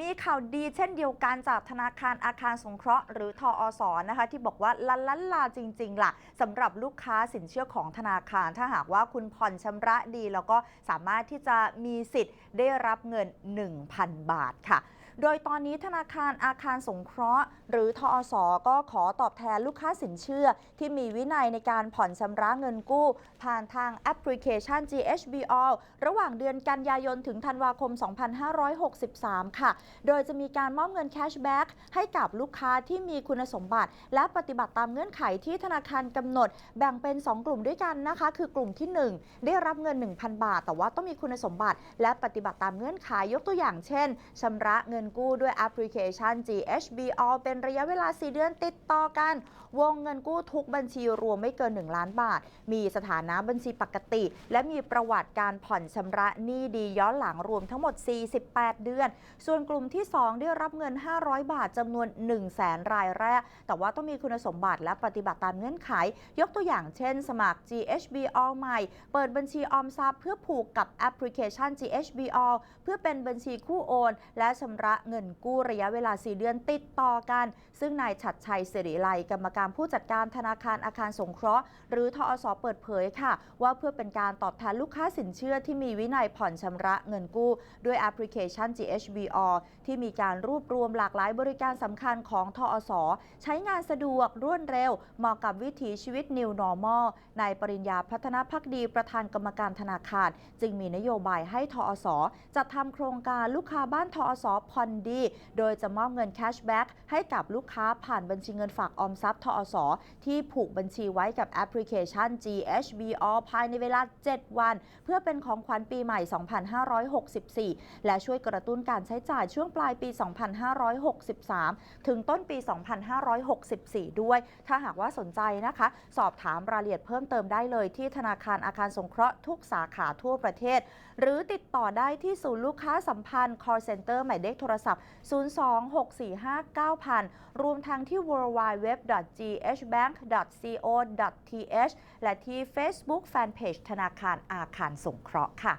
มีข่าวดีเช่นเดียวกันจากธนาคารอาคารสงเคราะห์หรือทออสอนะคะ ที่บอกว่าลันลันลาจริง ๆ ล่ะสำหรับลูกค้าสินเชื่อของธนาคาร ถ้าหากว่าคุณผ่อนชำระดี แล้วก็สามารถที่จะมีสิทธิ์ได้รับเงิน 1,000 บาทค่ะ โดยตอนนี้ธนาคารอาคารสงเคราะห์ หรือทออสก็ขอตอบแทนลูกค้าสินเชื่อ ที่มีวินัยในการผ่อนชำระเงินกู้ ผ่านทางแอปพลิเคชัน GHBO ระหว่างเดือนกันยายนถึงธันวาคม 2563 ค่ะ โดยจะมีการมอบเงินแคชแบ็กให้กับลูกค้าที่มีคุณสมบัติ และปฏิบัติตามเงื่อนไขที่ธนาคารกำหนด แบ่งเป็น 2 กลุ่มด้วยกันนะคะ คือกลุ่มที่ 1 ได้รับเงิน 1,000 บาท แต่ว่าต้องมีคุณสมบัติ และปฏิบัติตามเงื่อนไขยกตัวอย่างเช่นชำระเงินกู้ด้วยแอปพลิเคชัน GHBO เป็นระยะเวลา 4 เดือนติดต่อกัน วงเงินกู้ทุกบัญชีรวมไม่เกิน 1 ล้านบาท มีสถานะบัญชีปกติ และมีประวัติการผ่อนชำระหนี้ดีย้อนหลังรวมทั้งหมด 48 เดือน ส่วนกลุ่มที่ 2 ได้รับเงิน 500 บาทจำนวน 1 0 0 0 0แสนรายแรก แต่ว่าต้องมีคุณสมบัติและปฏิบัติตามเงื่อนไข ยกตัวอย่างเช่น สมัคร GHBO ใหม่ เปิดบัญชีออมทรัพย์เพื่อผูกกับแอปพลิเคชัน GHBO เพื่อเป็นบัญชีคู่โอน และชำระเงินกู้ระยะเวลา 4 เดือนติดต่อกัน ซึ่งนายฉัดชัยสิริไลกรรมการผู้จัดการธนาคารอาคารสงเคราะห์ หรือทอสเปิดเผยค่ะ ว่าเพื่อเป็นการตอบแทนลูกค้าสินเชื่อที่มีวินัยผ่อนชำระเงินกู้ ด้วยแอปพลิเคชัน GHBO ที่มีการรวบรวมหลากหลายบริการสำคัญของทอสใช้งานสะดวกรวดเร็ว เหมาะกับวิถีชีวิต New Normal นายปริญญาพัฒนพักดีประธานกรรมการธนาคาร จึงมีนโยบายให้ทอสจัดทำโครงการลูกค้าบ้านทอสผ่อนดี โดยจะมอบเงินแคชแบ็กให้กับลูกค้าผ่านบัญชีเงินฝากออมทรัพย์ทอสที่ผูกบัญชีไว้กับแอปพลิเคชัน GHBO ภายในเวลา 7 วัน เพื่อเป็นของขวัญปีใหม่ 2564 และช่วยกระตุ้นการใช้จ่ายช่วงปลายปี 2563 ถึงต้นปี 2564 ด้วย ถ้าหากว่าสนใจนะคะ สอบถามรายละเอียดเพิ่มเติมได้เลยที่ธนาคารอาคารสงเคราะห์ทุกสาขาทั่วประเทศ หรือติดต่อได้ที่ศูนย์ลูกค้าสัมพันธ์ call center หมายเลขโทรศัพท์ 026459000 รวมทั้งที่ www.ghbank.co.th และที่ Facebook Fanpage ธนาคารอาคารสงเคราะห์ค่ะ